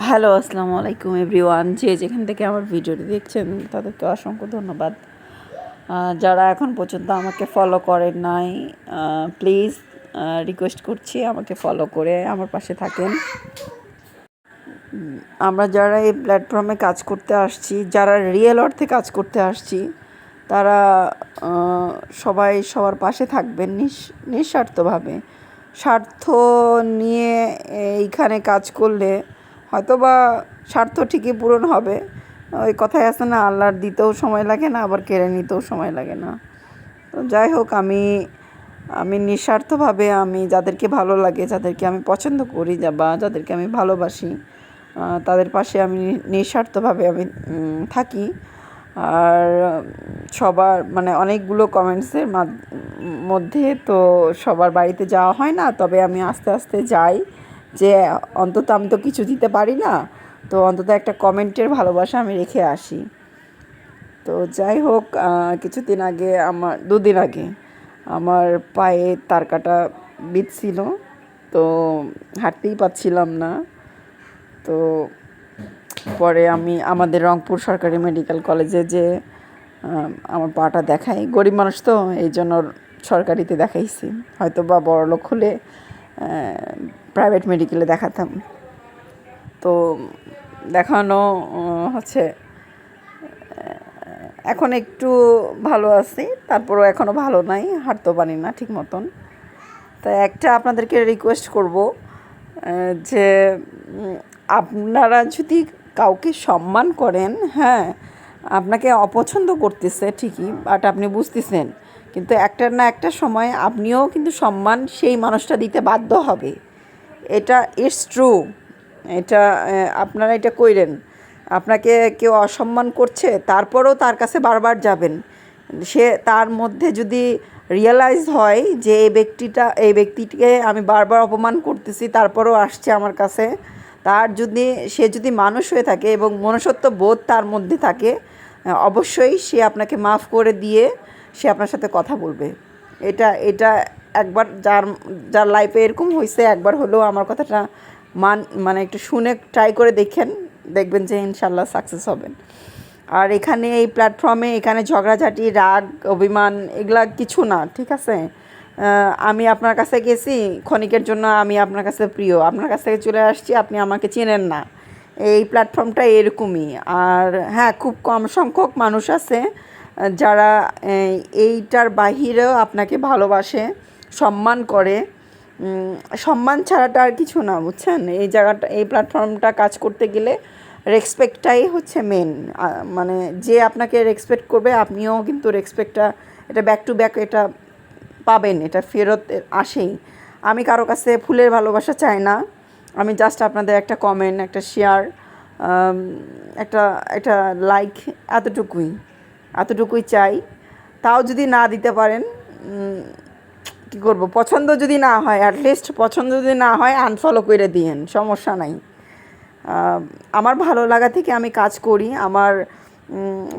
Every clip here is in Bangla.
হ্যালো, আসসালামু আলাইকুম এভরিওয়ান। যে যেখান থেকে আমার ভিডিওটি দেখছেন, তাদেরকে অসংখ্য ধন্যবাদ। যারা এখন পর্যন্ত আমাকে ফলো করেন নাই প্লিজ রিকোয়েস্ট করছি আমাকে ফলো করে আমার পাশে থাকেন। আমরা যারা এই প্ল্যাটফর্মে কাজ করতে আসছি, যারা রিয়েল অর্থে কাজ করতে আসছি, তারা সবাই সবার পাশে থাকবেন নিঃস- নিঃস্বার্থভাবে। স্বার্থ নিয়ে এইখানে কাজ করলে হয়তো বা স্বার্থ ঠিকই পূরণ হবে। ওই কথাই আছে না, আল্লাহর দিতেও সময় লাগে না, আবার কেড়ে নিতেও সময় লাগে না। তো যাই হোক, আমি আমি নিঃস্বার্থভাবে আমি যাদেরকে ভালো লাগে, যাদেরকে আমি পছন্দ করি যা, বা যাদেরকে আমি ভালোবাসি তাদের পাশে আমি নিঃস্বার্থভাবে আমি থাকি। আর সবার মানে অনেকগুলো কমেন্টসের মধ্যে তো সবার বাড়িতে যাওয়া হয় না, তবে আমি আস্তে আস্তে যাই। যে অন্তত আমি তো কিছু দিতে পারি না, তো অন্তত একটা কমেন্টের ভালোবাসা আমি রেখে আসি। তো যাই হোক কিছুদিন আগে আমার, দুদিন আগে আমার পায়ে তার কাটা বিঁধছিল, তো হাঁটতেই পাচ্ছিলাম না। তো পরে আমি আমাদের রংপুর সরকারি মেডিকেল কলেজে যে আমার পাটা দেখাই, গরিব মানুষ তো, এই জন্য সরকারিতে দেখাইছি। হয়তো বা বড়লোক হলে প্রাইভেট মেডিকেলে দেখাতাম। তো দেখানো হচ্ছে এখন একটু ভালো আছি, তারপরও এখনও ভালো নাই, হাঁটতেও পারি না ঠিক মতন। তাই একটা আপনাদেরকে রিকোয়েস্ট করব যে আপনারা যদি কাউকে সম্মান করেন হ্যাঁ আপনাকে অপছন্দ করতেছে ঠিকই, বাট আপনি বুঝতেছেন, কিন্তু একটা না একটা সময় আপনিও কিন্তু সম্মান সেই মানুষটা দিতে বাধ্য হবে। এটা ইটস ট্রু এটা আপনারা এটা কইরেন। আপনাকে কেউ অসম্মান করছে, তারপরেও তার কাছে বারবার যাবেন। সে তার মধ্যে যদি রিয়েলাইজ হয় যে এই ব্যক্তিটা, এই ব্যক্তিটিকে আমি বারবার অপমান করতেছি, তারপরেও আসছে আমার কাছে, তার যদি, সে যদি মানুষ হয়ে থাকে এবং মনুষ্যত্ব বোধ তার মধ্যে থাকে, অবশ্যই সে আপনাকে মাফ করে দিয়ে সে আপনার সাথে কথা বলবে। এটা এটা একবার যার যার লাইফে এরকম হয়েছে একবার হলেও আমার কথাটা মান মানে একটু শুনে ট্রাই করে দেখেন, দেখবেন যে ইনশাল্লাহ সাকসেস হবেন। আর এখানে এই প্ল্যাটফর্মে এখানে ঝগড়াঝাটি, রাগ, অভিমান, এগুলা কিছু না, ঠিক আছে? আমি আপনার কাছে গেছি, ক্ষণিকের জন্য আমি আপনার কাছে প্রিয়। আপনার কাছ থেকে চলে আসছি, আপনি আমাকে চেনেন না। এই প্ল্যাটফর্মটা এরকমই। আর হ্যাঁ খুব কম সংখ্যক মানুষ আছে, যারা এইটার বাহিরেও আপনাকে ভালোবাসে। সম্মান করে সম্মান ছাড়াটা আর কিছু না, বুঝছেন? এই জায়গাটা, এই প্ল্যাটফর্মটা কাজ করতে গেলে রেসপেক্টটাই হচ্ছে মেন মানে যে আপনাকে রেসপেক্ট করবে, আপনিও কিন্তু রেসপেক্টটা এটা ব্যাক টু ব্যাক এটা পাবেন, এটা ফেরত আসেই। আমি কারও কাছে ফুলের ভালোবাসা চাই না, আমি জাস্ট আপনাদের একটা কমেন্ট একটা শেয়ার একটা একটা লাইক এতটুকুই এতটুকুই চাই। তাও যদি না দিতে পারেন কী করব? পছন্দ যদি না হয় অ্যাটলিস্ট পছন্দ যদি না হয় আনফলো করে দিয়েন, সমস্যা নাই। আমার ভালো লাগা থেকে আমি কাজ করি, আমার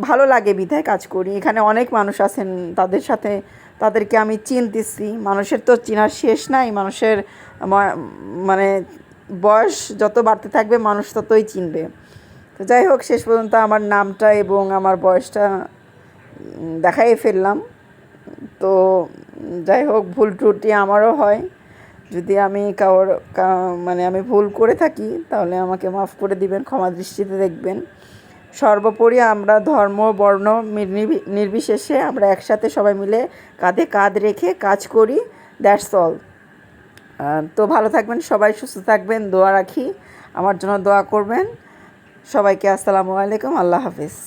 ভালো লাগে বিধায় কাজ করি। এখানে অনেক মানুষ আছেন, তাদের সাথে, তাদেরকে আমি চিনতেছি। মানুষের তো চিনার শেষ নাই, মানুষের মানে বয়স যত বাড়তে থাকবে, মানুষ ততই চিনবে। তো যাই হোক, শেষ পর্যন্ত আমার নামটা এবং আমার বয়সটা দেখাই ফেললাম। তো যাই হোক, ভুল ত্রুটি আমারও হয়। যদি আমি কারোর মানে আমি ভুল করে থাকি, তাহলে আমাকে মাফ করে দিবেন, ক্ষমা দৃষ্টিতে দেখবেন। সর্বোপরি আমরা ধর্ম, বর্ণ নির্বিশেষে আমরা একসাথে সবাই মিলে কাঁধে কাঁধ রেখে কাজ করি, দ্যাটস অল। তো ভালো থাকবেন সবাই, সুস্থ থাকবেন, দোয়া রাখি। আমার জন্য দোয়া করবেন। সবাইকে আসসালামু আলাইকুম, আল্লাহ হাফিজ।